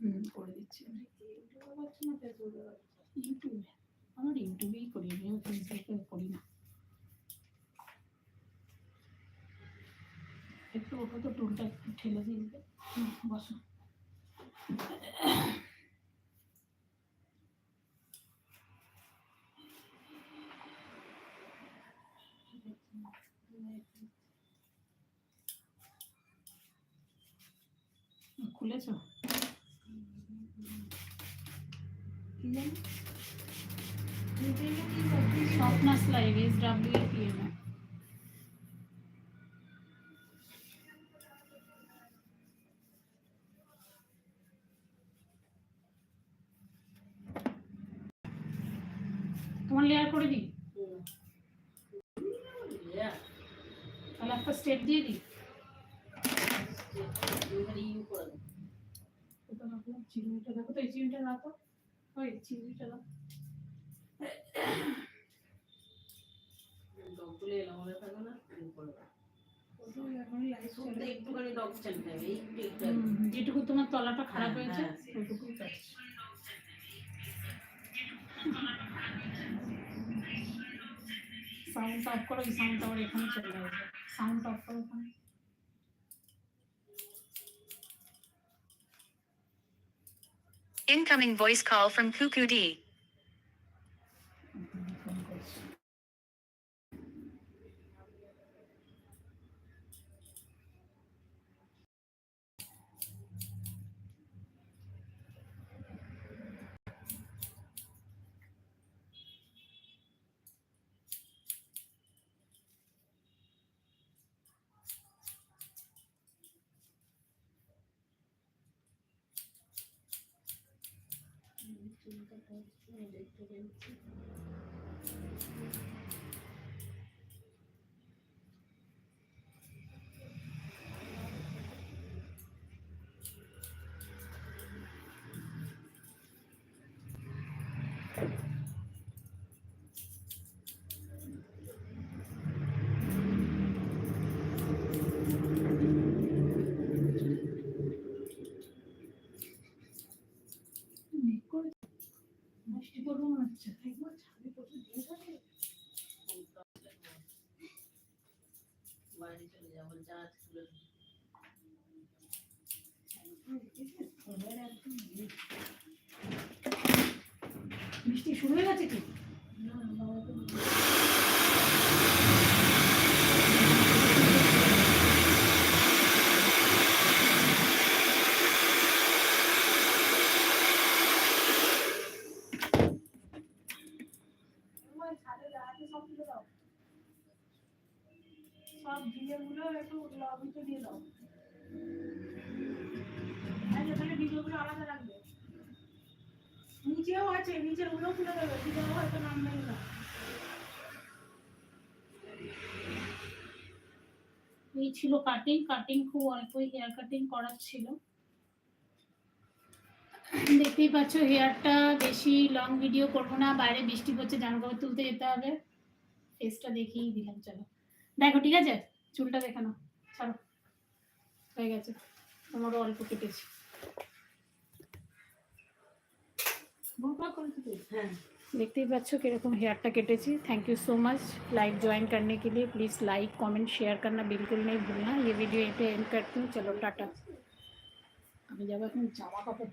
হুম করে দিচ্ছি ইউটিউবে আমার ইউটিউবেই করি আমি ফেসবুকে করি না। একটু ওটা তো টুলটা একটু ঠেলে দিয়ে দিবে বসো। খুলেছো? কি জানি? স্বপ্নাস live S W A P M তোমার লেয়ার করে দিই? তাহলে একটা স্টেপ দিয়ে দিই। চিরুনিটা দেখো যেটুকু তোমার তলাটা খারাপ হ্যাঁ, হয়েছে হ্যাঁ। সাউন্ড অফ করো সাউন্ড আবার এখানে চলে যাবে সাউন্ড অফ করো ওখানে Incoming voice call from Cuckoo D. Phone করছি বাইরে চলে যাব যা খুলে বৃষ্টি শুরু হয়ে গেছে কি না বাবা তো তোমার ছাদে দাঁড়াতে সব তুলে দাও সব ভিডিওগুলো একটু লবিতে দিয়ে দাও। যেখানে ভিডিওগুলো আলাদা নিচেও আছে নিচেরগুলো তুলে দেবে ভিডিও হয়তো নামবেন না এই ছিল কাটিং কাটিং খুব অল্পই হেয়ার কাটিং করার ছিল। দেখতেই পাচ্ছ হেয়ারটা বেশি লং ভিডিও করব না, বাইরে বৃষ্টি পড়ছে, জামা তুলতে যেতে হবে। ফেসটা দেখিয়েই দিলাম, চলো। দেখো ঠিক আছে? চুলটা দেখানো ছাড়ো। হয়ে গেছে। তোমারও অল্প কেটেছি। হ্যাঁ। দেখতেই পাচ্ছ কীরকম হেয়ারটা কেটেছি। Thank you so much live join করলে প্লিজ লাইক কমেন্ট শেয়ার করার বিলকুল নেই। ভুল না ভিডিও এটা এন্ড করতে চলো টাটা। আমি যাব এখন জামা কাপড়